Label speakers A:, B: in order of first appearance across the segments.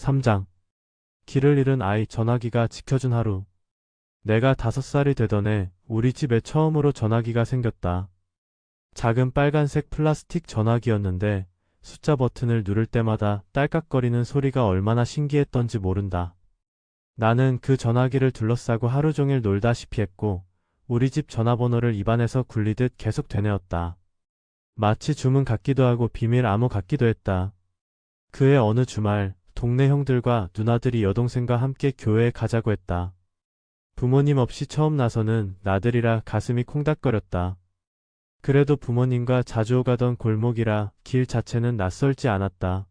A: 3장. 길을 잃은 아이 전화기가 지켜준 하루. 내가 다섯 살이 되던 해 우리 집에 처음으로 전화기가 생겼다. 작은 빨간색 플라스틱 전화기였는데 숫자 버튼을 누를 때마다 딸깍거리는 소리가 얼마나 신기했던지 모른다. 나는 그 전화기를 둘러싸고 하루 종일 놀다시피 했고 우리 집 전화번호를 입안에서 굴리듯 계속 되뇌었다. 마치 주문 같기도 하고 비밀 암호 같기도 했다. 그해 어느 주말 동네 형들과 누나들이 여동생과 함께 교회에 가자고 했다. 부모님 없이 처음 나서는 나들이라 가슴이 콩닥거렸다. 그래도 부모님과 자주 오가던 골목이라 길 자체는 낯설지 않았다.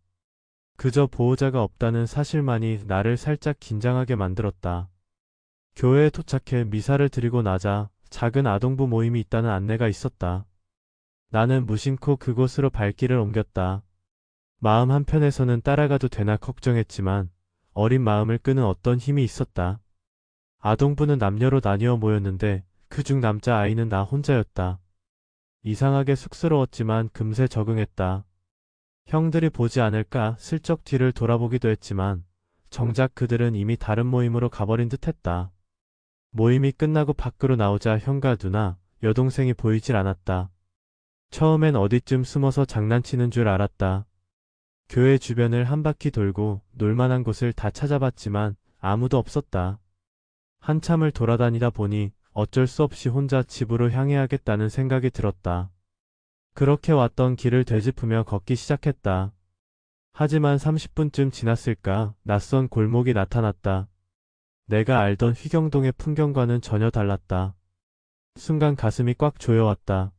A: 그저 보호자가 없다는 사실만이 나를 살짝 긴장하게 만들었다. 교회에 도착해 미사를 드리고 나자 작은 아동부 모임이 있다는 안내가 있었다. 나는 무심코 그곳으로 발길을 옮겼다. 마음 한편에서는 따라가도 되나 걱정했지만 어린 마음을 끄는 어떤 힘이 있었다. 아동부는 남녀로 나뉘어 모였는데 그중 남자 아이는 나 혼자였다. 이상하게 쑥스러웠지만 금세 적응했다. 형들이 보지 않을까 슬쩍 뒤를 돌아보기도 했지만 정작 그들은 이미 다른 모임으로 가버린 듯 했다. 모임이 끝나고 밖으로 나오자 형과 누나, 여동생이 보이질 않았다. 처음엔 어디쯤 숨어서 장난치는 줄 알았다. 교회 주변을 한 바퀴 돌고 놀만한 곳을 다 찾아봤지만 아무도 없었다. 한참을 돌아다니다 보니 어쩔 수 없이 혼자 집으로 향해야겠다는 생각이 들었다. 그렇게 왔던 길을 되짚으며 걷기 시작했다. 하지만 30분쯤 지났을까 낯선 골목이 나타났다. 내가 알던 휘경동의 풍경과는 전혀 달랐다. 순간 가슴이 꽉 조여왔다.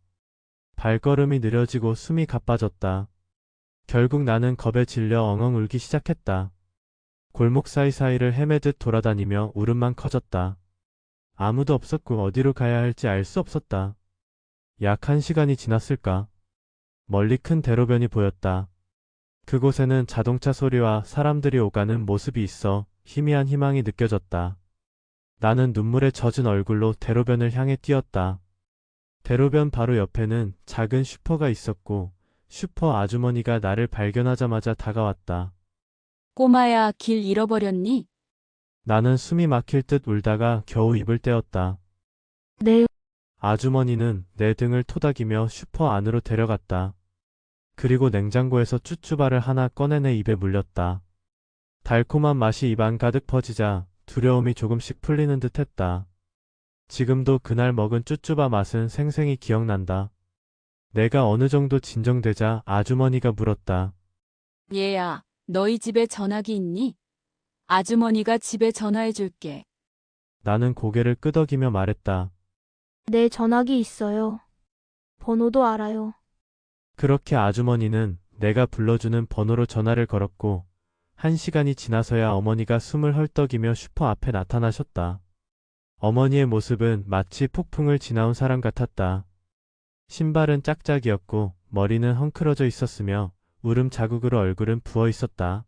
A: 발걸음이 느려지고 숨이 가빠졌다. 결국 나는 겁에 질려 엉엉 울기 시작했다. 골목 사이사이를 헤매듯 돌아다니며 울음만 커졌다. 아무도 없었고 어디로 가야 할지 알 수 없었다. 약 한 시간이 지났을까? 멀리 큰 대로변이 보였다. 그곳에는 자동차 소리와 사람들이 오가는 모습이 있어 희미한 희망이 느껴졌다. 나는 눈물에 젖은 얼굴로 대로변을 향해 뛰었다. 대로변 바로 옆에는 작은 슈퍼가 있었고 슈퍼 아주머니가 나를 발견하자마자 다가왔다.
B: 꼬마야, 길 잃어버렸니?
A: 나는 숨이 막힐 듯 울다가 겨우 입을 떼었다.
C: 네,
A: 아주머니는 내 등을 토닥이며 슈퍼 안으로 데려갔다. 그리고 냉장고에서 쭈쭈바를 하나 꺼내 내 입에 물렸다. 달콤한 맛이 입안 가득 퍼지자 두려움이 조금씩 풀리는 듯 했다. 지금도 그날 먹은 쭈쭈바 맛은 생생히 기억난다. 내가 어느 정도 진정되자 아주머니가 물었다.
B: 얘야, 너희 집에 전화기 있니? 아주머니가 집에 전화해 줄게.
A: 나는 고개를 끄덕이며 말했다.
C: 내 전화기 있어요. 번호도 알아요.
A: 그렇게 아주머니는 내가 불러주는 번호로 전화를 걸었고, 한 시간이 지나서야 어머니가 숨을 헐떡이며 슈퍼 앞에 나타나셨다. 어머니의 모습은 마치 폭풍을 지나온 사람 같았다. 신발은 짝짝이었고, 머리는 헝클어져 있었으며, 울음 자국으로 얼굴은 부어 있었다.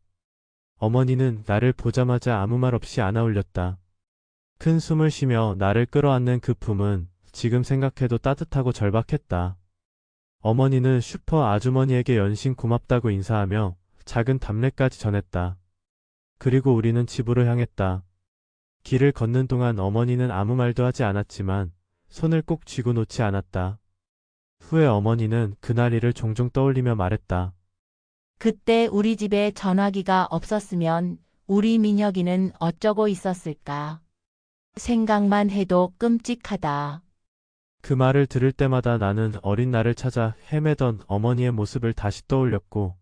A: 어머니는 나를 보자마자 아무 말 없이 안아 올렸다. 큰 숨을 쉬며 나를 끌어안는 그 품은 지금 생각해도 따뜻하고 절박했다. 어머니는 슈퍼 아주머니에게 연신 고맙다고 인사하며 작은 답례까지 전했다. 그리고 우리는 집으로 향했다. 길을 걷는 동안 어머니는 아무 말도 하지 않았지만 손을 꼭 쥐고 놓지 않았다. 후에 어머니는 그날 일을 종종 떠올리며 말했다.
D: 그때 우리 집에 전화기가 없었으면 우리 민혁이는 어쩌고 있었을까. 생각만 해도 끔찍하다.
A: 그 말을 들을 때마다 나는 어린 나를 찾아 헤매던 어머니의 모습을 다시 떠올렸고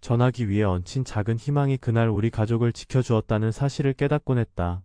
A: 전화기 위에 얹힌 작은 희망이 그날 우리 가족을 지켜주었다는 사실을 깨닫곤 했다.